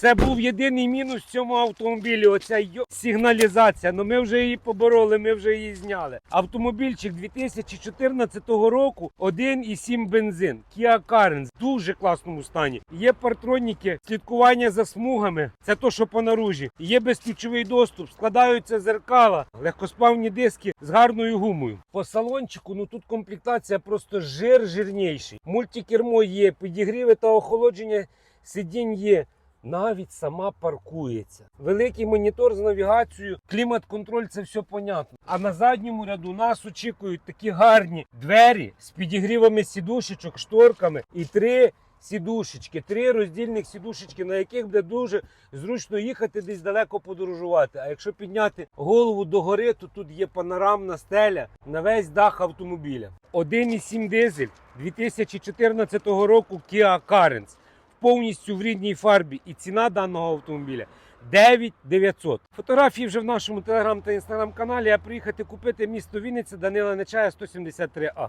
Це був єдиний мінус цьому автомобілі. Оця йо- сигналізація. Ну ми вже її побороли, ми вже її зняли. Автомобільчик 2014 року 1,7 бензин. Kia Carens. В дуже класному стані. Є партроніки, слідкування за смугами. Це то, що по наружі. Є безключовий доступ, складаються зеркала, легкосплавні диски з гарною гумою. По салончику, ну тут комплектація просто жир жирніший. Мультикермо є, підігріви та охолодження сидінь є. Навіть сама паркується. Великий монітор з навігацією, клімат-контроль це все понятно. А на задньому ряду нас очікують такі гарні двері з підігрівами сідушечок, шторками і три сідушечки, три роздільних сідушечки, на яких буде дуже зручно їхати десь далеко подорожувати. А якщо підняти голову догори, то тут є панорамна стеля на весь дах автомобіля. 1,7 дизель 2014 року Kia Carens повністю в рідній фарбі. І ціна даного автомобіля 9900. Фотографії вже в нашому телеграм та інстаграм каналі. А приїхати купити місто Вінниця Данила Нечая 173А.